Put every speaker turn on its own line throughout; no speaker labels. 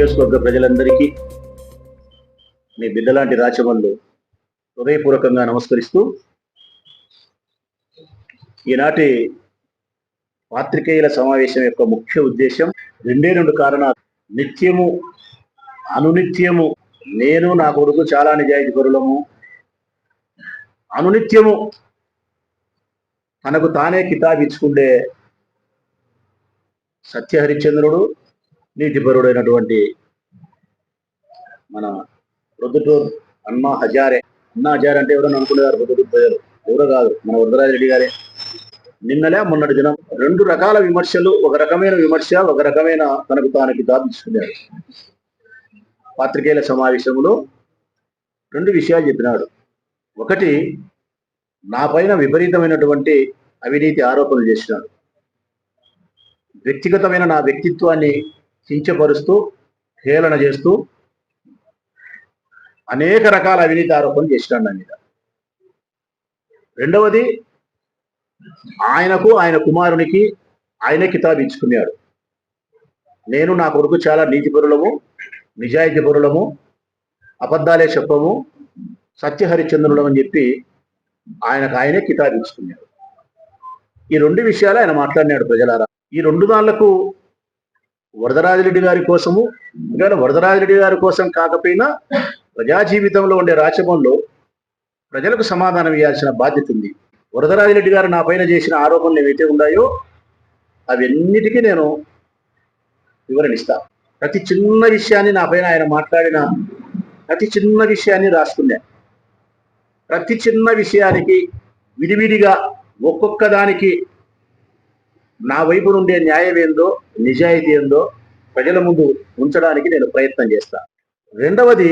నియోజకవర్గ ప్రజలందరికీ మీ బిడ్డలాంటి రాచమల్లు హృదయపూర్వకంగా నమస్కరిస్తూ ఈనాటి పాత్రికేయుల సమావేశం యొక్క ముఖ్య ఉద్దేశం రెండే రెండు కారణాలు. నిత్యము అనునిత్యము నేను నా కొడుకు చాలా నిజాయితీ పరులము అనునిత్యము తనకు తానే కితాబిచ్చుకుండే సత్య హరిశ్చంద్రుడు నీతిపరుడైనటువంటి మన ప్రొద్దుటూరు అన్నా హజారే అన్నా హజారే అంటే ఎవరన్నా అనుకునేవారు? ప్రొద్దుటూరు పోయారు ఎవరో కాదు? మన వరదరాజరెడ్డి గారే. నిన్నలే మొన్నటి దినం రెండు రకాల విమర్శలు ఒక రకమైన విమర్శ ఒక రకమైన తనకు తానికి దాపించుకున్నాడు పాత్రికేయుల సమావేశంలో రెండు విషయాలు చెప్పినాడు. ఒకటి నా పైన విపరీతమైనటువంటి అవినీతి ఆరోపణలు చేసినాడు. వ్యక్తిగతమైన నా వ్యక్తిత్వాన్ని కించపరుస్తూ హేళన చేస్తూ అనేక రకాల అవినీతి ఆరోపణలు చేసినాడు నా మీద. రెండవది ఆయనకు ఆయన కుమారునికి ఆయన కితాబ్ ఇచ్చుకున్నాడు. నేను నా కొడుకు చాలా నీతిపరులము నిజాయితీ పరులము అబద్ధాలే చెప్పము సత్యహరిచంద్రులం అని చెప్పి ఆయనకు ఆయనే కితాబ్ ఇచ్చుకున్నాడు. ఈ రెండు విషయాలు ఆయన మాట్లాడినాడు ప్రజలారా. ఈ రెండు దాళ్ళకు వరదరాజరెడ్డి గారి కోసము ఒకవేళ వరదరాజరెడ్డి గారి కోసం కాకపోయినా ప్రజా జీవితంలో ఉండే రాచమంలో ప్రజలకు సమాధానం ఇవ్వాల్సిన బాధ్యత ఉంది. వరదరాజరెడ్డి గారు నా పైన చేసిన ఆరోపణలు ఏవైతే ఉన్నాయో అవన్నిటికీ నేను వివరణిస్తా. ప్రతి చిన్న విషయాన్ని నా పైన ఆయన మాట్లాడిన ప్రతి చిన్న విషయాన్ని రాసుకున్నా. ప్రతి చిన్న విషయానికి విడివిడిగా ఒక్కొక్క దానికి నా వైపు నుండే న్యాయం ఏందో నిజాయితీ ఏందో ప్రజల ముందు ఉంచడానికి నేను ప్రయత్నం చేస్తా. రెండవది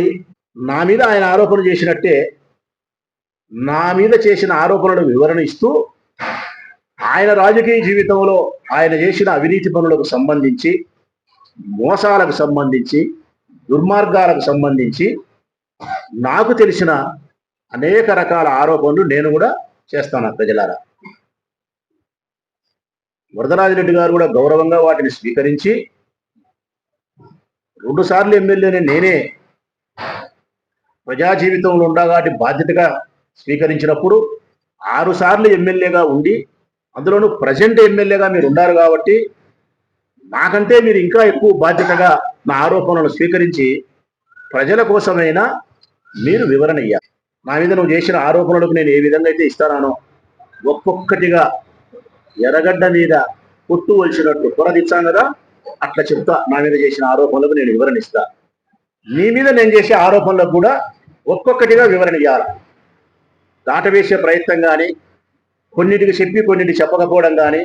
నా మీద ఆయన ఆరోపణ చేసినట్టే నా మీద చేసిన ఆరోపణలను వివరణ ఇస్తూ ఆయన రాజకీయ జీవితంలో ఆయన చేసిన అవినీతి పనులకు సంబంధించి మోసాలకు సంబంధించి దుర్మార్గాలకు సంబంధించి నాకు తెలిసిన అనేక రకాల ఆరోపణలు నేను కూడా చేస్తాను ప్రజలారా. వరదరాజిరెడ్డి గారు కూడా గౌరవంగా వాటిని స్వీకరించి రెండు సార్లు ఎమ్మెల్యేని నేనే ప్రజా జీవితంలో ఉండగాటి బాధ్యతగా స్వీకరించినప్పుడు ఆరు సార్లు ఎమ్మెల్యేగా ఉండి అందులోనూ ప్రజెంట్ ఎమ్మెల్యేగా మీరు ఉన్నారు కాబట్టి నాకంటే మీరు ఇంకా ఎక్కువ బాధ్యతగా నా ఆరోపణలను స్వీకరించి ప్రజల కోసమైనా మీరు వివరణ ఇయ్యాలి. నా మీద నువ్వు చేసిన ఆరోపణలకు నేను ఏ విధంగా అయితే ఇస్తానో ఒక్కొక్కటిగా ఎర్రగడ్డ మీద పుట్టు వలిచినట్టు పొరదిచ్చాం కదా అట్లా చెప్తా. నా మీద చేసిన ఆరోపణలకు నేను వివరణ ఇస్తా నీ మీద నేను చేసే ఆరోపణలకు కూడా ఒక్కొక్కటిగా వివరణ ఇవ్వాలి దాటవేసే ప్రయత్నం కానీ కొన్నిటికి చెప్పి కొన్నిటి చెప్పకపోవడం కానీ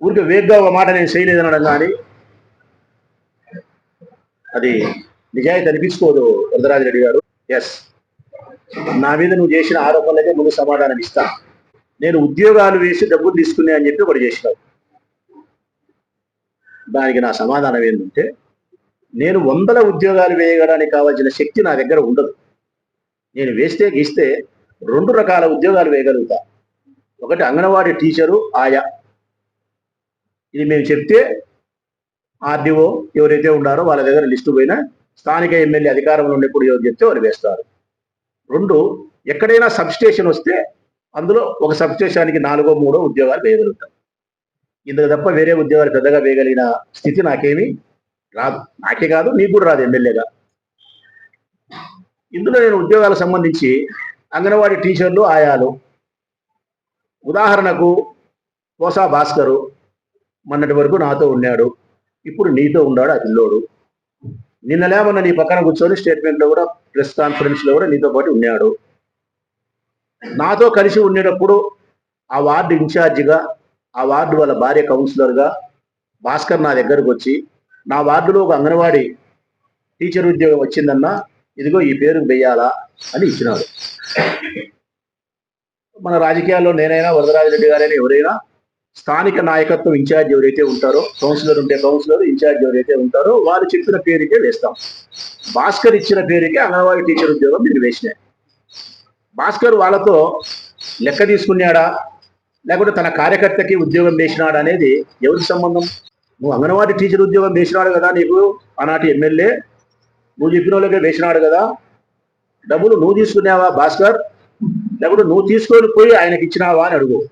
ఊరికి వేగ్గా ఒక మాట నేను చేయలేదనడం కానీ అది నిజాయితీ అనిపించుకోదు వరదరాజరెడ్డి గారు. ఎస్ నా మీద నువ్వు చేసిన ఆరోపణలకే ముందు సమాధానం ఇస్తాను నేను ఉద్యోగాలు వేసి డబ్బులు తీసుకునే అని చెప్పి ఒకటి చేసినావు దానికి నా సమాధానం ఏంటంటే నేను వందల ఉద్యోగాలు వేయడానికి కావాల్సిన శక్తి నా దగ్గర ఉండదు. నేను వేస్తే గీస్తే రెండు రకాల ఉద్యోగాలు వేయగలుగుతా. ఒకటి అంగన్వాడీ టీచరు ఆయా. ఇది మేము చెప్తే ఆర్డీఓ ఎవరైతే ఉన్నారో వాళ్ళ దగ్గర లిస్టు పోయినా స్థానిక ఎమ్మెల్యే అధికారంలో ఉన్నప్పుడు ఎవరు చెప్తే వారు వేస్తారు. రెండు ఎక్కడైనా సబ్ స్టేషన్ వస్తే అందులో ఒక సబ్స్టేషన్కి నాలుగో మూడో ఉద్యోగాలు వేయగలుగుతాం. ఇందుకు తప్ప వేరే ఉద్యోగాలు పెద్దగా వేయగలిగిన స్థితి నాకేమీ రాదు. నాకే కాదు మీకు కూడా రాదు ఎమ్మెల్యేగా ఇందులో నేను ఉద్యోగాలకు సంబంధించి అంగన్వాడీ టీచర్లు ఆయాలు. ఉదాహరణకు పోసా భాస్కరు మొన్నటి వరకు నాతో ఉన్నాడు. ఇప్పుడు నీతో ఉన్నాడు ఆ పిల్లోడు నిన్నలే నీ పక్కన కూర్చొని స్టేట్మెంట్లో కూడా ప్రెస్ కాన్ఫరెన్స్లో కూడా నీతో పాటు ఉన్నాడు. నాతో కలిసి ఉండేటప్పుడు ఆ వార్డు ఇన్ఛార్జిగా ఆ వార్డు వాళ్ళ భార్య కౌన్సిలర్గా భాస్కర్ నా దగ్గరకు వచ్చి నా వార్డులో ఒక అంగన్వాడీ టీచర్ ఉద్యోగం వచ్చిందన్నా ఇదిగో ఈ పేరు వేయాలా అని ఇచ్చినాడు. మన రాజకీయాల్లో నేనైనా వరదరాజరెడ్డి గారైనా ఎవరైనా స్థానిక నాయకత్వం ఇన్ఛార్జ్ ఎవరైతే ఉంటారో కౌన్సిలర్ ఉంటే కౌన్సిలర్ ఇన్ఛార్జ్ ఎవరైతే ఉంటారో వారు చెప్పిన పేరుకే వేస్తాం. భాస్కర్ ఇచ్చిన పేరుకే అంగన్వాడీ టీచర్ ఉద్యోగం మీరు వేసినాయి భాస్కర్ వాళ్ళతో లెక్క తీసుకున్నాడా? లేకుంటే తన కార్యకర్తకి ఉద్యోగం వేసినాడా అనేది ఎవరికి సంబంధం? నువ్వు అంగన్వాడీ టీచర్ ఉద్యోగం వేసినాడు కదా నీకు? ఆనాటి ఎమ్మెల్యే. నువ్వు చెప్పిన వాళ్ళకే వేసినాడు కదా. డబ్బులు నువ్వు తీసుకున్నావా భాస్కర్? లేకుంటే నువ్వు తీసుకొని పోయి ఆయనకి ఇచ్చినావా అని అడుగు.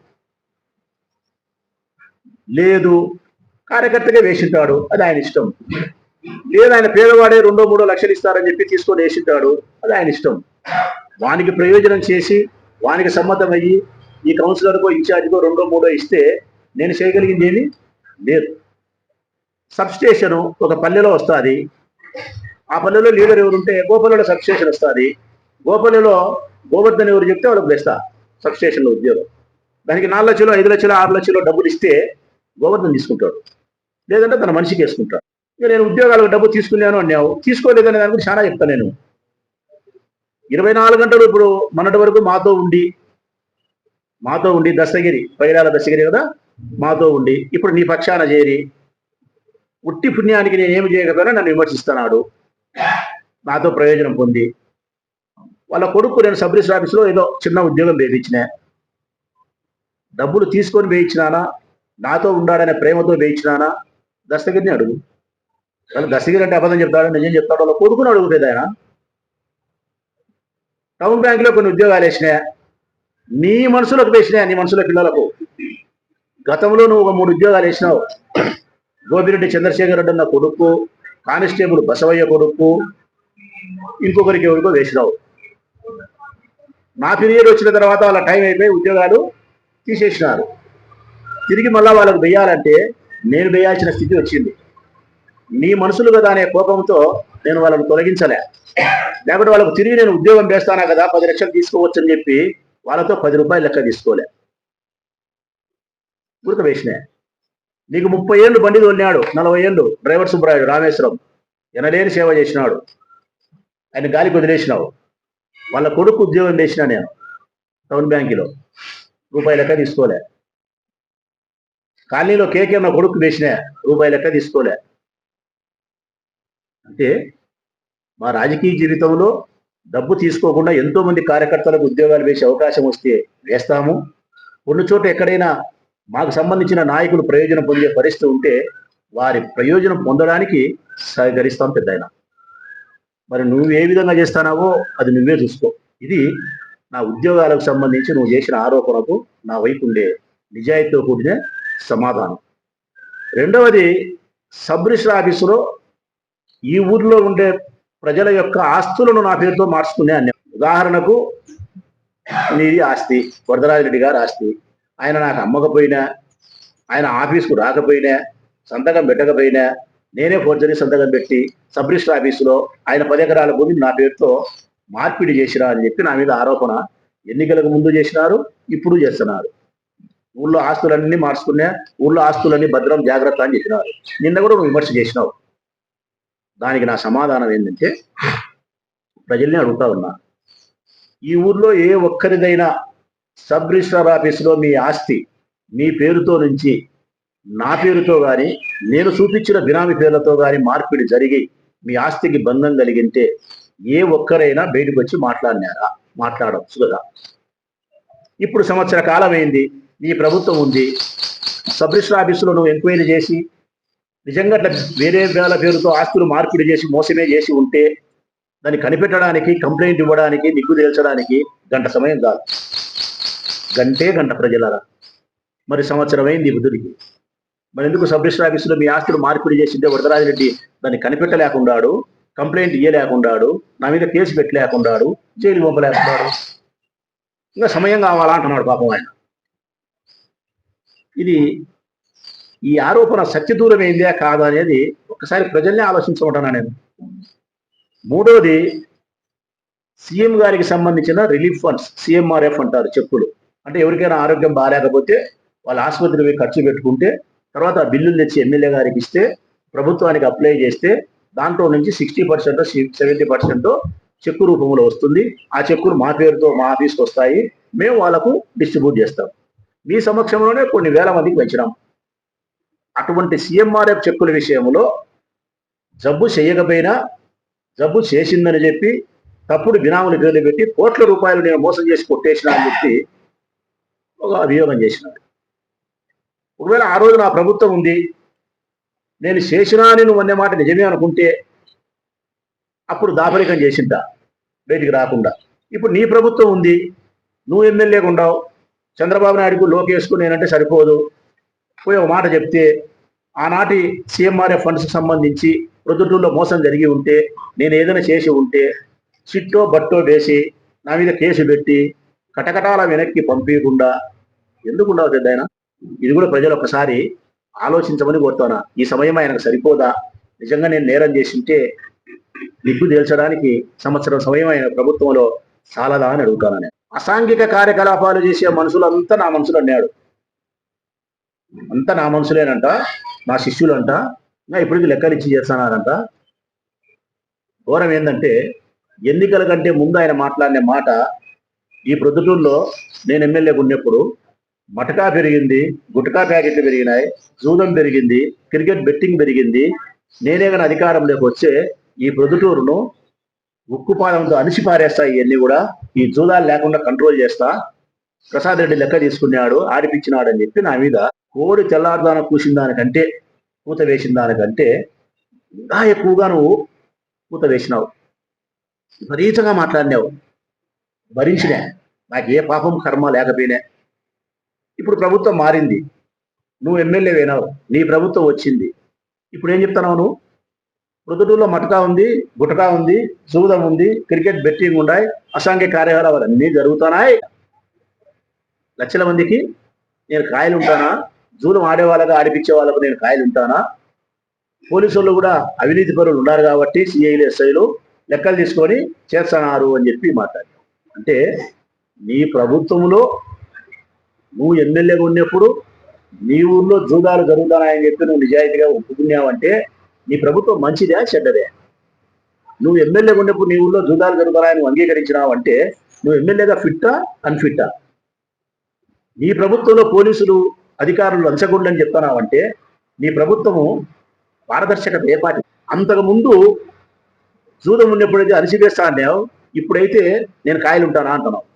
లేదు. కార్యకర్తగా వేసింటాడు. అది ఆయన ఇష్టం. లేదు ఆయన పేదవాడే రెండో మూడో లక్షలు ఇస్తారని చెప్పి తీసుకొని వేసింటాడు. అది ఆయన ఇష్టం. వానికి ప్రయోజనం చేసి వానికి సమ్మతమయ్యి ఈ కౌన్సిలర్కో ఇన్ఛార్జ్కో రెండో మూడో ఇస్తే నేను చేయగలిగింది ఏమి? లేదు. సబ్ ఒక పల్లెలో వస్తుంది. ఆ పల్లెలో లీడర్ ఎవరు ఉంటే గోపల్లిలో స్టేషన్ వస్తుంది. గోపల్లెలో గోవర్ధన్ ఎవరు చెప్తే వాళ్ళకి వేస్తా సబ్ స్టేషన్లో ఉద్యోగం. దానికి నాలుగు లక్షలు ఐదు లక్షలు ఆరు లక్షలు డబ్బులు ఇస్తే గోవర్ధన్ తీసుకుంటాడు. లేదంటే తన మనిషికి వేసుకుంటాడు. ఇక నేను ఉద్యోగాలకు డబ్బు తీసుకున్నాను అన్నావు. తీసుకోలేదనే దాని గురించి చాలా చెప్తాను నేను. ఇరవై నాలుగు గంటలు ఇప్పుడు మొన్నటి వరకు మాతో ఉండి మాతో ఉండి దశగిరి పైరాల దశగిరి కదా? మాతో ఉండి ఇప్పుడు నీ పక్షాన చేరి ఉట్టి పుణ్యానికి నేను ఏమి చేయకపోయినా నన్ను విమర్శిస్తున్నాడు. నాతో ప్రయోజనం పొంది. వాళ్ళ కొడుకు నేను సబ్ రిజిస్టర్ ఆఫీస్లో ఏదో చిన్న ఉద్యోగం వేయించిన డబ్బులు తీసుకొని వేయించినానా? నాతో ఉండాడనే ప్రేమతో వేయించినానా? దస్తగిరిని అడుగు. వాళ్ళు దస్తగిరి అంటే అబద్ధం చెప్తాడు నిజం చెప్తాడు వాళ్ళ కొడుకుని అడుగుతుంది ఆయన టౌన్ బ్యాంకులో కొన్ని ఉద్యోగాలు వేసినాయా? నీ మనసులోకి వేసినాయా? నీ మనసులో పిల్లలకు? గతంలో నువ్వు ఒక మూడు ఉద్యోగాలు వేసినావు. గోపిరెడ్డి చంద్రశేఖర్ రెడ్డి అన్న కొడుకు కానిస్టేబుల్ బసవయ్య కొడుకు ఇంకొకరికి ఎవరికో వేసినావు. నా పీరియడ్ వచ్చిన తర్వాత వాళ్ళ టైం అయిపోయి ఉద్యోగాలు తీసేసినారు. తిరిగి మళ్ళా వాళ్ళకు వేయాలంటే నేను వేయాల్సిన స్థితి వచ్చింది. నీ మనసులు కదా అనే కోపంతో నేను వాళ్ళని తొలగించలే. లేకపోతే వాళ్ళకు తిరిగి నేను ఉద్యోగం చేస్తానా కదా? పది లక్షలు తీసుకోవచ్చు అని చెప్పి వాళ్ళతో పది రూపాయలు లెక్క తీసుకోలే. గుర్తు వేసినా. నీకు ముప్పై ఏళ్ళు బండి తోలినాడు నలభై ఏళ్ళు డ్రైవర్ సుబ్బరాయుడు రామేశ్వరం. ఎనలేని సేవ చేసినాడు. ఆయన గాలికి వదిలేసినావు. వాళ్ళ కొడుకు ఉద్యోగం వేసినా నేను టౌన్ బ్యాంకులో. రూపాయి లెక్క తీసుకోలే. కాలనీలో కేకే నా కొడుకు వేసినా రూపాయి లెక్క తీసుకోలే. అంటే మా రాజకీయ జీవితంలో డబ్బు తీసుకోకుండా ఎంతో మంది కార్యకర్తలకు ఉద్యోగాలు వేసే అవకాశం వస్తే వేస్తాము. కొన్ని చోట ఎక్కడైనా మాకు సంబంధించిన నాయకులు ప్రయోజనం పొందే పరిస్థితి ఉంటే వారి ప్రయోజనం పొందడానికి సహకరిస్తాం పెద్ద మరి నువ్వు ఏ విధంగా చేస్తానావో అది నువ్వే చూసుకో. ఇది నా ఉద్యోగాలకు సంబంధించి నువ్వు చేసిన ఆరోపణకు నా వైపు ఉండే నిజాయితీతో కూడిన సమాధానం. రెండవది సబ్ రిజిస్టర్ ఆఫీసులో ఈ ఊర్లో ఉండే ప్రజల యొక్క ఆస్తులను నా పేరుతో మార్చుకునే అన్యాయం. ఉదాహరణకు నీది ఆస్తి వరదరాజరెడ్డి గారు ఆస్తి. ఆయన నాకు అమ్మకపోయినా ఆయన ఆఫీస్కు రాకపోయినా సంతకం పెట్టకపోయినా నేనే ఫోర్జరీ సంతకం పెట్టి సబ్ రిజిస్టర్ ఆఫీసులో ఆయన పది ఎకరాల భూమిని నా పేరుతో మార్పిడి చేసినా అని చెప్పి నా మీద ఆరోపణ ఎన్నికలకు ముందు చేసినారు ఇప్పుడు చేస్తున్నారు. ఊళ్ళో ఆస్తులన్నీ మార్చుకునే ఊళ్ళో ఆస్తులన్నీ భద్రం జాగ్రత్త అని చెప్పినారు. నిన్న కూడా నువ్వు విమర్శ చేసినావు. దానికి నా సమాధానం ఏంటంటే ప్రజల్ని అడుగుతా ఉన్నా. ఈ ఊర్లో ఏ ఒక్కరిదైనా సబ్ రిజిస్ట్రార్ ఆఫీసులో మీ ఆస్తి మీ పేరుతో నుంచి నా పేరుతో కానీ నేను చూపించిన బినామీ పేర్లతో కానీ మార్పిడి జరిగి మీ ఆస్తికి బంధం కలిగింటే ఏ ఒక్కరైనా బయటకు వచ్చి మాట్లాడినారా? మాట్లాడవచ్చు కదా. ఇప్పుడు సంవత్సర కాలం అయింది నీ ప్రభుత్వం ఉంది. సబ్ రిజిస్టర్ ఆఫీసులో నువ్వు ఎంక్వైరీ చేసి నిజంగా అట్లా వేరే వేల పేరుతో ఆస్తులు మార్పిడి చేసి మోసమే చేసి ఉంటే దాన్ని కనిపెట్టడానికి కంప్లైంట్ ఇవ్వడానికి నిగ్గు తేల్చడానికి గంట సమయం కాదు. గంటే గంట ప్రజలరా. మరి సంవత్సరం అయింది బుద్ధుడికి. మరి ఎందుకు సబ్ రిజిస్టర్ ఆఫీసులో మీ ఆస్తులు మార్పిడి చేసింటే వరదరాజిరెడ్డి దాన్ని కనిపెట్టలేకుండాడు కంప్లైంట్ ఇయ్యలేకుండాడు నా మీద కేసు పెట్టలేకుండాడు జైలు పంపలేకున్నాడు ఇంకా సమయం కావాలా అంటున్నాడు పాపం ఆయన. ఇది ఈ ఆరోపణ సత్యదూరమైందే కాదా అనేది ఒకసారి ప్రజల్ని ఆలోచించమంటున్నా నేను. మూడోది సీఎం గారికి సంబంధించిన రిలీఫ్ ఫండ్స్ సీఎంఆర్ఎఫ్ అంటారు చెప్పులు. అంటే ఎవరికైనా ఆరోగ్యం బాగాలేకపోతే వాళ్ళ ఆసుపత్రి పోయి ఖర్చు పెట్టుకుంటే తర్వాత ఆ బిల్లులు తెచ్చి ఎమ్మెల్యే గారికి ఇస్తే ప్రభుత్వానికి అప్లై చేస్తే దాంట్లో నుంచి sixty percent seventy percent cheque రూపంలో వస్తుంది. ఆ చెక్కులు మా పేరుతో మా ఆఫీస్కి వస్తాయి. మేము వాళ్ళకు డిస్ట్రిబ్యూట్ చేస్తాం. మీ సమక్షంలోనే కొన్ని వేల మందికి పెంచినాం. అటువంటి సిఎంఆర్ఎఫ్ చెక్కుల విషయంలో జబ్బు చేయకపోయినా జబ్బు చేసిందని చెప్పి తప్పుడు బినాములు పేర్లు పెట్టి కోట్ల రూపాయలు నేను మోసం చేసి కొట్టేసిన అని చెప్పి ఒక అభియోగం చేసినాడు. ఒకవేళ ఆ రోజు నా ప్రభుత్వం ఉంది నేను చేసినా నువ్వు అనే మాట నిజమే అనుకుంటే అప్పుడు దాపరికం చేసింట బయటికి రాకుండా. ఇప్పుడు నీ ప్రభుత్వం ఉంది నువ్వు ఎమ్మెల్యేగా ఉండవు చంద్రబాబు నాయుడుకు లోకేష్కు నేనంటే సరిపోదు పోయి ఒక మాట చెప్తే ఆనాటి సీఎంఆర్ఎఫ్ ఫండ్స్కి సంబంధించి ప్రొద్దుటూరులో మోసం జరిగి ఉంటే నేను ఏదైనా చేసి ఉంటే చిట్టో బట్టో వేసి నా మీద కేసు పెట్టి కటకటాల వెనక్కి పంపించకుండా ఎందుకు ఉండవు పెద్ద ఆయన ఇది కూడా ప్రజలు ఒకసారి ఆలోచించమని కోరుతానా ఈ సమయం ఆయనకు సరిపోదా? నిజంగా నేను నేరం చేసింటే దిగ్గు తేల్చడానికి సంవత్సరం సమయం ఆయన ప్రభుత్వంలో చాలదా అని అడుగుతాను అసాంఘిక కార్యకలాపాలు చేసే మనుషులంతా నా మనుషులు అన్నాడు. అంతా నా మనుషులేనంట నా శిష్యులంట నా ఇప్పటికి లెక్కలు ఇచ్చి చేస్తానంట ఘోరం ఏంటంటే ఎన్నికల కంటే ముందు ఆయన మాట్లాడిన మాట ఈ ప్రొద్దుటూరులో నేను ఎమ్మెల్యేగా ఉన్నప్పుడు మటకా పెరిగింది గుటకా ప్యాకెట్లు పెరిగినాయి జూదం పెరిగింది క్రికెట్ బెట్టింగ్ పెరిగింది. నేనే కానీ అధికారంలోకి వచ్చే ఈ ప్రొద్దుటూరును ఉక్కుపాదంతో అణిచి పారేస్తా ఇవన్నీ కూడా. ఈ జూదాలు లేకుండా కంట్రోల్ చేస్తా. ప్రసాద్ రెడ్డి లెక్క తీసుకున్నాడు ఆడిపించినాడు అని చెప్పి నా మీద కోడి తెల్లారుదాన కూసిన దానికంటే పూత వేసిన దానికంటే ఇంకా ఎక్కువగా నువ్వు పూత వేసినావు. విపరీతంగా మాట్లాడినావు. భరించినా. నాకు ఏ పాపం కర్మ లేకపోయినా. ఇప్పుడు ప్రభుత్వం మారింది. నువ్వు ఎమ్మెల్యే అయినావు. నీ ప్రభుత్వం వచ్చింది. ఇప్పుడు ఏం చెప్తున్నావు నువ్వు? ప్రొద్దుటూరులో మటకా ఉంది గుటకా ఉంది సూదం ఉంది క్రికెట్ బెట్టింగ్ ఉన్నాయి అసాంఘ్య కార్యకలాపాలు అన్నీ జరుగుతున్నాయి. లక్షల మందికి నేను కాయలు ఉంటానా జూలం ఆడేవాళ్ళగా ఆడిపించే వాళ్ళకు నేను కాయలు ఉంటానా? పోలీసు వాళ్ళు కూడా అవినీతి పరులు ఉన్నారు కాబట్టి సిఐలు ఎస్ఐలు లెక్కలు తీసుకొని చేస్తున్నారు అని చెప్పి మాట్లాడారు. అంటే నీ ప్రభుత్వంలో నువ్వు ఎమ్మెల్యేగా ఉన్నప్పుడు నీ ఊర్లో జూదాలు జరుగుతున్నాయని చెప్పి నువ్వు నిజాయితీగా ఒప్పుకున్నావంటే నీ ప్రభుత్వం మంచిదే చెడ్డదే. నువ్వు ఎమ్మెల్యేగా ఉన్నప్పుడు నీ ఊర్లో జూదాలు జరుగుతున్నాయని నువ్వు అంగీకరించినావు అంటే నువ్వు ఎమ్మెల్యేగా ఫిట్టా అన్ఫిట్టా? నీ ప్రభుత్వంలో పోలీసులు అధికారులు లంచగొండని చెప్తున్నావంటే నీ ప్రభుత్వము పారదర్శకత ఏ పాటి అంతకు ముందు జూదం ఉన్నప్పుడైతే అరిసివేస్తా అన్నావు ఇప్పుడైతే నేను కాయలు ఉంటానా అంటున్నావు.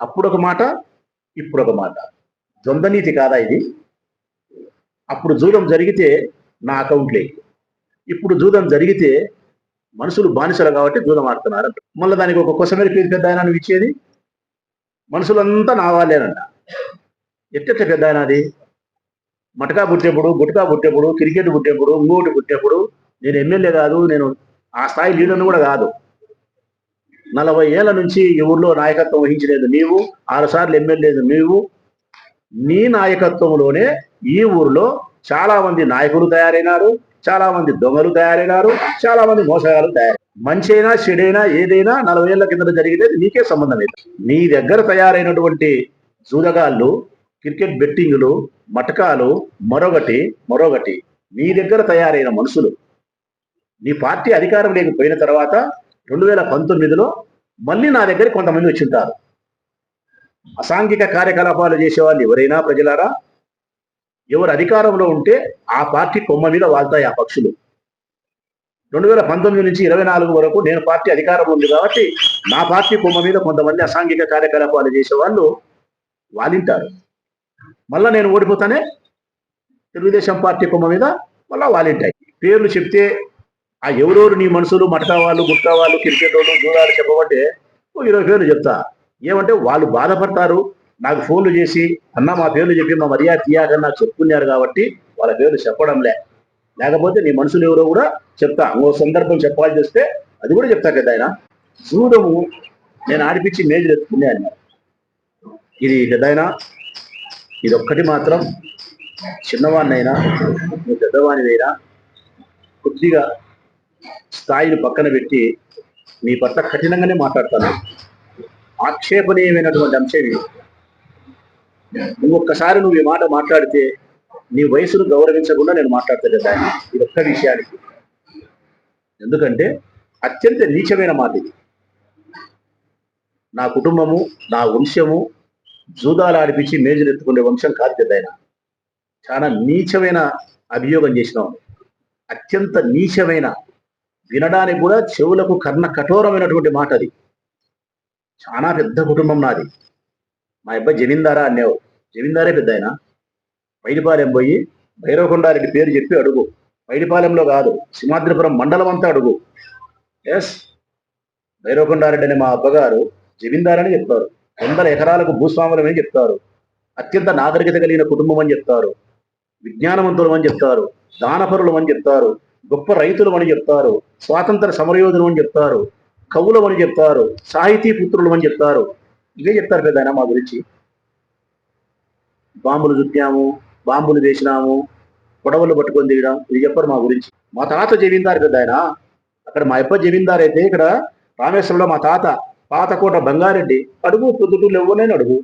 అప్పుడు ఒక మాట ఇప్పుడు ఒక మాట. ద్వంద్వనీతి కాదా ఇది? అప్పుడు జూదం జరిగితే నా అకౌంట్లే ఇప్పుడు జూదం జరిగితే మనుషులు బానిసలు కాబట్టి జూదం ఆడుతున్నారు. మళ్ళీ దానికి ఒక కొసమేరి పేరు పెద్ద ఆయన ఇచ్చేది? మనుషులంతా నా వాళ్ళేనంట. ఎట్టెట్ట పెద్ద ఆయన అది? మటకా పుట్టేప్పుడు గుటకా పుట్టేప్పుడు క్రికెట్ పుట్టేప్పుడు ఇంకోటి పుట్టేప్పుడు నేను ఎమ్మెల్యే కాదు నేను ఆ స్థాయి లీడర్ను కూడా కాదు. నలభై ఏళ్ళ నుంచి ఈ ఊర్లో నాయకత్వం వహించలేదు నీవు ఆరు సార్లు నీవు. నీ నాయకత్వంలోనే ఈ ఊర్లో చాలా మంది నాయకులు తయారైనారు చాలా మంది దొంగలు తయారైనారు చాలా మంది మోసగాలు తయారు మంచి అయినా చెడైనా ఏదైనా నలభై ఏళ్ళ కింద జరిగితే నీకే సంబంధం లేదు. నీ దగ్గర తయారైనటువంటి జూదగాళ్ళు క్రికెట్ బెట్టింగ్లు మటకాలు మరొకటి మరొకటి. నీ దగ్గర తయారైన మనుషులు. నీ పార్టీ అధికారం లేకపోయిన తర్వాత రెండు వేల పంతొమ్మిదిలో మళ్ళీ నా దగ్గర కొంతమంది వచ్చింటారు. అసాంఘిక కార్యకలాపాలు చేసేవాళ్ళు ఎవరైనా ప్రజలారా? ఎవరు అధికారంలో ఉంటే ఆ పార్టీ కొమ్మ మీద వాళ్తాయి ఆ పక్షులు. రెండు వేల పంతొమ్మిది నుంచి ఇరవై నాలుగు వరకు నేను పార్టీ అధికారం ఉంది కాబట్టి నా పార్టీ కొమ్మ మీద కొంతమంది అసాంఘిక కార్యకలాపాలు చేసే వాళ్ళు వాలింటారు. మళ్ళా నేను ఓడిపోతానే తెలుగుదేశం పార్టీ కొమ్మ మీద మళ్ళా వాలింటాయి పేర్లు చెప్తే ఆ ఎవరెవరు నీ మనుషులు మటకా వాళ్ళు గుట్కా వాళ్ళు క్రికెట్ వాళ్ళు దూరాలు చెప్పబట్టే ఓ ఇరవై పేర్లు చెప్తా. ఏమంటే వాళ్ళు బాధపడతారు. నాకు ఫోన్లు చేసి అన్న మా పేర్లు చెప్పి మా మర్యాద తీయాలని నాకు చెప్పుకున్నారు కాబట్టి వాళ్ళ పేర్లు చెప్పడంలే. లేకపోతే నీ మనుషులు ఎవరో కూడా చెప్తా. ఓ సందర్భం చెప్పాల్సి వస్తే అది కూడా చెప్తా కదా ఆయన. చూడము నేను ఆడిపించి మేజులు ఎత్తుకునే అన్నారు ఇది కదా ఇది ఒక్కటి మాత్రం చిన్నవాడినైనా నువ్వు పెద్దవాడినైనా కొద్దిగా స్థాయిని పక్కన పెట్టి మీ పట్ల కఠినంగానే మాట్లాడతాను. ఆక్షేపణీయమైనటువంటి అంశం నువ్వు ఒక్కసారి నువ్వు ఈ మాట మాట్లాడితే నీ వయసును గౌరవించకుండా నేను మాట్లాడతాను కదా? ఇది ఒక్క విషయానికి. ఎందుకంటే అత్యంత నీచమైన మాట ఇది నా కుటుంబము నా వంశము జూదాలు ఆడిపించి మేజులు ఎత్తుకునే వంశం కాదు కదా ఆయన. చాలా నీచమైన అభియోగం చేసిన అత్యంత నీచమైన వినడానికి కూడా చెవులకు కర్ణ కఠోరమైనటువంటి మాట అది. చాలా పెద్ద కుటుంబం నాది. మా అబ్బాయి జమీందారా అనేవారు జమీందారే పెద్ద ఆయన. బయలుపాలెం పోయి భైరవకొండారెడ్డి పేరు చెప్పి అడుగు. పైడిపాలెంలో కాదు సింహాద్రిపురం మండలం అంతా అడుగు. ఎస్ భైరవకొండారెడ్డి అనే మా అబ్బగారు జమీందారని చెప్పారు. వందల ఎకరాలకు భూస్వాములమని చెప్తారు. అత్యంత నాగరికత కలిగిన కుటుంబం అని చెప్తారు. విజ్ఞానవంతులం అని చెప్తారు. దానపరులు అని చెప్తారు. గొప్ప రైతులు అని చెప్తారు. స్వాతంత్ర సమరయోధులు అని చెప్తారు. కవులు అని చెప్తారు. సాహితీ పుత్రులు అని చెప్తారు. ఇవే చెప్తారు పెద్ద మా గురించి. బాంబులు చుట్టాము బాంబులు వేసినాము పొడవలు పట్టుకొని దిగడం ఇది చెప్పారు మా గురించి. మా తాత జమీందారు కదా ఆయన. అక్కడ మా అప్ప జమీందారు అయితే ఇక్కడ రామేశ్వరంలో మా తాత పాతకోట బంగారెడ్డి అడుగు పొద్దుటూళ్ళు ఎవరైనా అడుగు.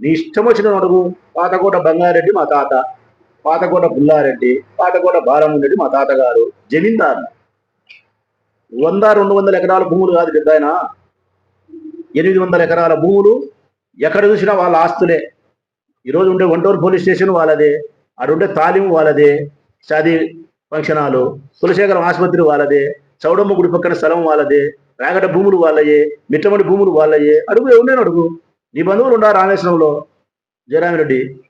నీ ఇష్టం వచ్చిన అడుగు. పాతకోట బంగారెడ్డి మా తాత పాతకోట పుల్లారెడ్డి పాతకోట బాలమురెడ్డి మా తాతగారు. జమీందారు. వంద రెండు వందల ఎకరాల భూములు కాదు పెద్ద ఆయన. ఎనిమిది వందల ఎకరాల భూములు ఎక్కడ చూసినా వాళ్ళ ఆస్తులే. ఈరోజు ఉండే వంటూరు పోలీస్ స్టేషన్ వాళ్ళదే ఆడుండే తాలిం వాళ్ళదే షాదీ ఫంక్షన్ హాలు కులశేఖరం ఆసుపత్రి వాళ్ళదే చౌడమ్మ గుడి పక్కన స్థలం వాళ్ళదే రాగడ భూములు వాళ్ళయే మిట్టమడి భూములు వాళ్ళయే. అడుగు ఎవరినైనా అడుగు. నీ బంధువులు ఉన్నారు రామేశ్వరంలో? జయరామిరెడ్డి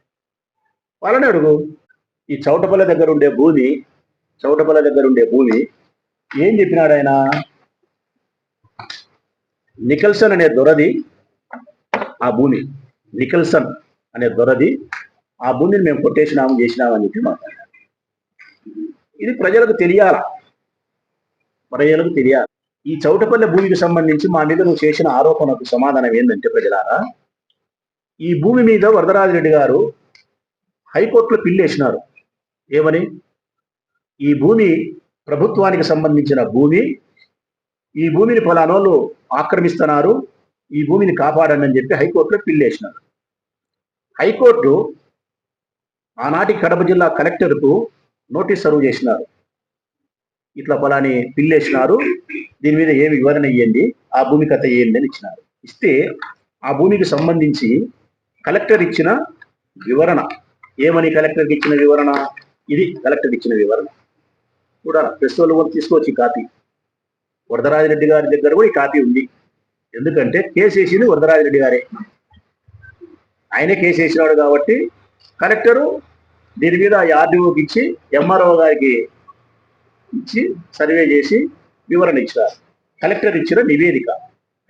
వాళ్ళనే అడుగు. ఈ చౌటపల్లె దగ్గర ఉండే భూమి చౌటపల్లె దగ్గర ఉండే భూమి ఏం చెప్పినాడు ఆయన? నికల్సన్ అనే దొరది ఆ భూమి. నికల్సన్ అనే దొరది ఆ భూమిని మేము కొట్టేసినాము చేసినామని చెప్పి మాట్లాడారు. ఇది ప్రజలకు తెలియాల? ప్రజలకు తెలియాలి? ఈ చౌటపల్లె భూమికి సంబంధించి మా మీద నువ్వు చేసిన ఆరోపణకు సమాధానం ఏంటంటే ప్రజలారా ఈ భూమి మీద వరదరాజరెడ్డి గారు హైకోర్టులో పిల్లేసినారు ఏమని? ఈ భూమి ప్రభుత్వానికి సంబంధించిన భూమి ఈ భూమిని ఫలానోళ్ళు ఆక్రమిస్తున్నారు ఈ భూమిని కాపాడండి అని చెప్పి హైకోర్టులో పిల్లేసినారు హైకోర్టు ఆనాటి కడప జిల్లా కలెక్టర్కు నోటీస్ సర్వ్ చేసినారు. ఇట్లా ఫలాని పిల్లేసినారు దీని మీద ఏ వివరణ ఇవ్వండి ఆ భూమి కథ ఇవ్వండి అని ఇచ్చినారు. ఇస్తే ఆ భూమికి సంబంధించి కలెక్టర్ ఇచ్చిన వివరణ. ఏమని కలెక్టర్కి ఇచ్చిన వివరణ? ఇది కలెక్టర్ ఇచ్చిన వివరణ. కూడా ప్రెస్ వాళ్ళు కూడా తీసుకోవచ్చు ఈ కాపీ. వరదరాజిరెడ్డి గారి దగ్గర కూడా ఈ కాపీ ఉంది. ఎందుకంటే కేసు వేసింది వరదరాజిరెడ్డి గారే. ఆయనే కేసు వేసినాడు కాబట్టి కలెక్టరు దీని మీద ఆర్డీఓకి ఇచ్చి ఎంఆర్ఓ గారికి ఇచ్చి సర్వే చేసి వివరణ ఇచ్చినారు. కలెక్టర్ ఇచ్చిన నివేదిక.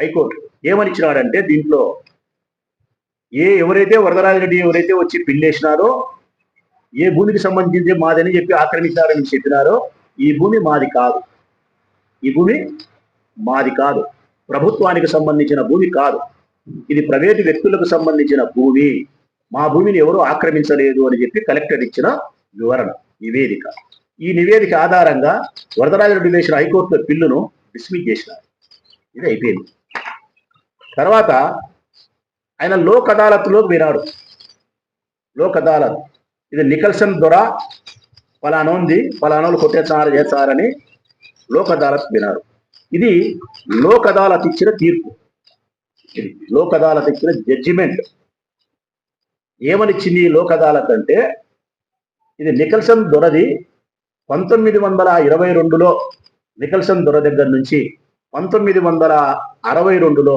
హైకోర్టు ఏమని ఇచ్చినాడంటే దీంట్లో ఏ ఎవరైతే వరదరాజరెడ్డి ఎవరైతే వచ్చి పిల్లేసినారో ఏ భూమికి సంబంధించి మాదని చెప్పి ఆక్రమించారని చెప్పినారో ఈ భూమి మాది కాదు. ఈ భూమి మాది కాదు. ప్రభుత్వానికి సంబంధించిన భూమి కాదు. ఇది ప్రైవేటు వ్యక్తులకు సంబంధించిన భూమి. మా భూమిని ఎవరు ఆక్రమించలేదు అని చెప్పి కలెక్టర్ ఇచ్చిన వివరణ నివేదిక. ఈ నివేదిక ఆధారంగా వరదరాజరెడ్డి వేసిన హైకోర్టు పిల్లును డిస్మిస్ చేసినారు. ఇది అయిపోయింది. తర్వాత ఆయన లోక్ అదాలత్లోకి వినాడు లోక్ అదాలత్. ఇది నికల్సన్ దొర ఫలానోంది ఫలానాలు కొట్టేసారు చేస్తారని లోక్ అదాలత్ వినారు ఇది లోక్ అదాలత్ ఇచ్చిన తీర్పు. లోక్ అదాలత్ ఇచ్చిన జడ్జిమెంట్ ఏమనిచ్చింది ఈ లోక్ అదాలత్ అంటే ఇది నికల్సన్ దొరది పంతొమ్మిది వందల ఇరవై రెండులో నికల్సన్ దొర దగ్గర నుంచి పంతొమ్మిది వందల అరవై రెండులో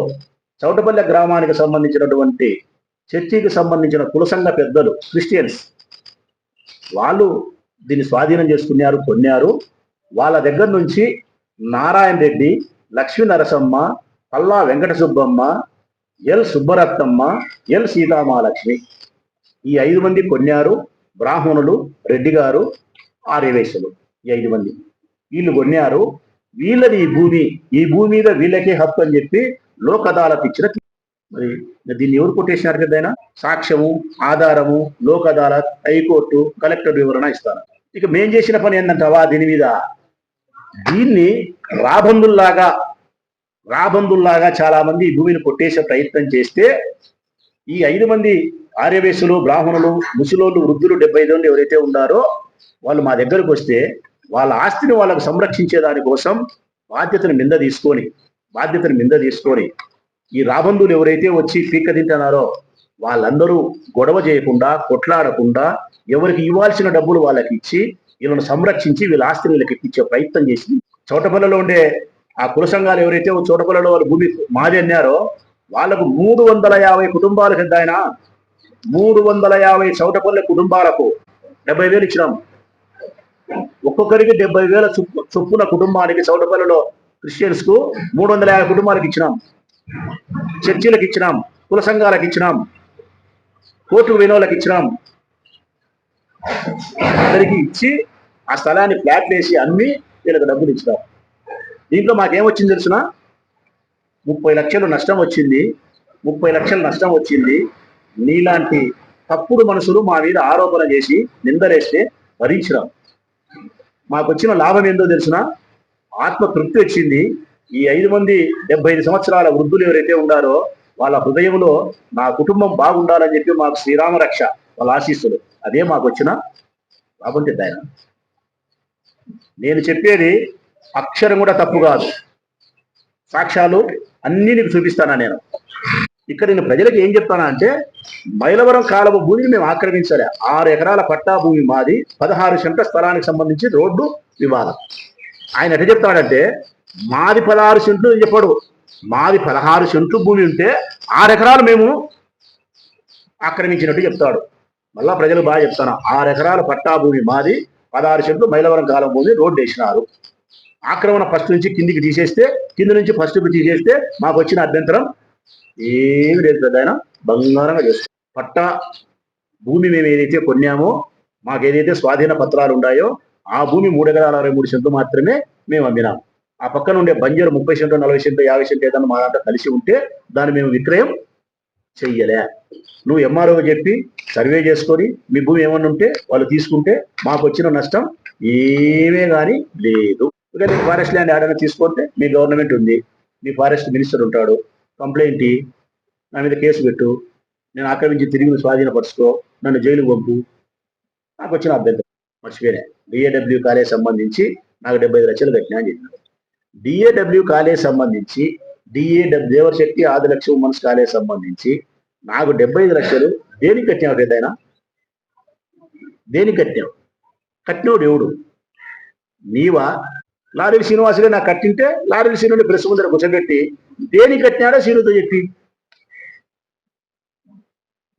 చౌటపల్లె గ్రామానికి సంబంధించినటువంటి చర్చికి సంబంధించిన కులసంఘ పెద్దలు క్రిస్టియన్స్ వాళ్ళు దీన్ని స్వాధీనం చేసుకున్నారు కొన్నారు వాళ్ళ దగ్గర నుంచి నారాయణ రెడ్డి లక్ష్మీ నరసమ్మ పల్లా వెంకట సుబ్బమ్మ ఎల్ సుబ్బరత్నమ్మ ఎల్ సీతామహాలక్ష్మి ఈ ఐదు మంది కొన్నారు. బ్రాహ్మణులు రెడ్డి గారు ఆర్యవేశులు ఈ ఐదు మంది. వీళ్ళు కొన్నారు వీళ్ళది ఈ భూమి ఈ భూమి మీద వీళ్ళకే హక్కు అని చెప్పి లోక్ అదాలత్ ఇచ్చిన మరి దీన్ని ఎవరు కొట్టేసినారు పెద్దయినా సాక్ష్యము ఆధారము లోక్ అదాలత్ హైకోర్టు కలెక్టర్ వివరణ ఇస్తాను. ఇక మేం చేసిన పని ఏంటంటావా దీని మీద దీన్ని రాబందుల్లాగా రాబందుల్లాగా చాలా మంది ఈ భూమిని కొట్టేసే ప్రయత్నం చేస్తే ఈ ఐదు మంది ఆర్యవేశులు బ్రాహ్మణులు ముసలోళ్ళు వృద్ధులు డెబ్బై ఐదు ఎవరైతే ఉన్నారో వాళ్ళు మా దగ్గరకు వస్తే వాళ్ళ ఆస్తిని వాళ్ళకు సంరక్షించే దానికోసం బాధ్యతను మింద తీసుకొని బాధ్యతను మింద తీసుకొని ఈ రాబందులు ఎవరైతే వచ్చి పీక్క తింటున్నారో వాళ్ళందరూ గొడవ చేయకుండా కొట్లాడకుండా ఎవరికి ఇవ్వాల్సిన డబ్బులు వాళ్ళకి ఇచ్చి వీళ్ళని సంరక్షించి వీళ్ళ ఆస్తిని వీళ్ళకి ఇప్పించే ప్రయత్నం చేసి చోటపల్లలో ఉండే ఆ కుల సంఘాలు ఎవరైతే చోటపల్లలో వాళ్ళు భూమి మాది అన్నారో వాళ్ళకు మూడు వందల యాభై కుటుంబాలకు ఎంత ఆయన. మూడు వందల యాభై చౌటపల్లె కుటుంబాలకు డెబ్బై వేలు ఇచ్చినాం. ఒక్కొక్కరికి డెబ్బై వేల చొప్పున కుటుంబానికి చౌటపల్లిలో క్రిస్టియన్స్కు మూడు వందల యాభై కుటుంబాలకు ఇచ్చినాం. చర్చిలకు ఇచ్చినాం కుల సంఘాలకు ఇచ్చినాం కోర్టు వినోలకు ఇచ్చినాం. అందరికి ఇచ్చి ఆ స్థలాన్ని ఫ్లాట్ వేసి అమ్మి వీళ్ళకి డబ్బులు ఇచ్చినాం. దీంట్లో మాకేమొచ్చింది తెలిసిన? ముప్పై లక్షలు నష్టం వచ్చింది. ముప్పై లక్షలు నష్టం వచ్చింది. నీలాంటి తప్పుడు మనుషులు మా మీద ఆరోపణ చేసి నిందలేస్తే భరించినాం. మాకు వచ్చిన లాభం ఏందో తెలిసిన ఆత్మ తృప్తి వచ్చింది. ఈ ఐదు మంది డెబ్బై ఐదు సంవత్సరాల వృద్ధులు ఎవరైతే ఉన్నారో వాళ్ళ హృదయంలో నా కుటుంబం బాగుండాలని చెప్పి మాకు శ్రీరామ రక్ష వాళ్ళ ఆశీస్సులు. అదే మాకు వచ్చిన లాభం ఆయన. నేను చెప్పేది అక్షరం కూడా తప్పు కాదు. సాక్ష్యాలు అన్నీ నీకు చూపిస్తానా నేను? ఇక్కడ నేను ప్రజలకు ఏం చెప్తానా అంటే మైలవరం కాలువ భూమిని మేము ఆక్రమించాలి. ఆరు ఎకరాల పట్టా భూమి మాది పదహారు సెంట్ల స్థలానికి సంబంధించి రోడ్డు వివాదం. ఆయన ఎట్లా చెప్తాడంటే మాది పదహారు సెంట్లు చెప్పాడు. మాది పదహారు సెంట్లు భూమి ఉంటే ఆరు ఎకరాలు మేము ఆక్రమించినట్టు చెప్తాడు. మళ్ళా ప్రజలు బాగా చెప్తాను ఆరు ఎకరాల పట్టా భూమి మాది పదహారు సెంట్లు మైలవరం కాలం భూమి రోడ్డు వేసినారు. ఆక్రమణ ఫస్ట్ నుంచి కిందికి తీసేస్తే కింది నుంచి ఫస్ట్కి తీసేస్తే మాకు వచ్చిన అభ్యంతరం ఏమి లేదు పెద్ద ఆయన. బంగారంగా చేస్తాం పట్టా భూమి మేము ఏదైతే కొన్నామో మాకు ఏదైతే స్వాధీన పత్రాలు ఉన్నాయో ఆ భూమి మూడు ఎకరాల అరవై మూడు సెంట్లు మాత్రమే మేము అమ్మినాం. ఆ పక్కన ఉండే బంజరు ముప్పై సెంట్లు నలభై సెంట్లు యాభై సెంట్లు ఏదన్నా మా దాంట్లో కలిసి ఉంటే దాన్ని మేము విక్రయం చెయ్యలే. నువ్వు ఎంఆర్ఓ చెప్పి సర్వే చేసుకొని మీ భూమి ఏమన్నా ఉంటే వాళ్ళు తీసుకుంటే మాకు వచ్చిన నష్టం ఏమే కానీ లేదు. ఫారెస్ట్ ల్యాండ్ ఏడైనా తీసుకుంటే మీ గవర్నమెంట్ ఉంది. మీ ఫారెస్ట్ మినిస్టర్ ఉంటాడు. కంప్లైంట్ నా మీద కేసు పెట్టు నేను ఆక్రమించి తిరిగి స్వాధీనపరుచుకో నన్ను జైలు పంపు. నాకు వచ్చిన అభ్యంతరం మర్చిపోయినా. డిఏడబ్ల్యూ కాలేజ్ సంబంధించి నాకు డెబ్బై ఐదు లక్షలు కట్టినా అని చెప్పినాడు. డిఏడబ్ల్యూ కాలేజ్ సంబంధించి D A W Devashakti Adilakshmi women's college సంబంధించి నాకు డెబ్బై ఐదు లక్షలు దేనికి కట్టినావు ఏదైనా దేనికి కట్టినావు? కట్టినోడు ఎవడు? నీవా? లారీల శ్రీనివాసులే నాకు కట్టింటే లారీల శ్రీనుని ప్రెస్ ముందర కూర్చోబెట్టి దేనికి కట్టినారా శ్రీనుతో చెప్పి.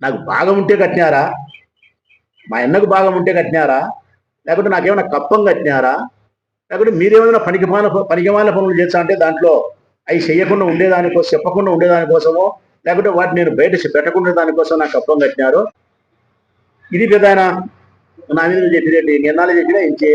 నాకు భాగం ఉంటే కట్టినారా? మా అన్నకు భాగం ఉంటే కట్టినారా? లేకుంటే నాకేమైనా కప్పం కట్టినారా? లేకుంటే మీరేమైనా పనికిమాల పనికిమాల పనులు చేస్తా అంటే దాంట్లో అవి చేయకుండా ఉండేదానికోసం చెప్పకుండా ఉండేదానికోసమో లేకుంటే వాటిని నేను బయట పెట్టకుండా దానికోసం నాకు కప్పం కట్టినారు? ఇది పెద్ద నా మీద చెప్పినట్టు నిన్నాళ్ళు చెప్పినా ఇంకే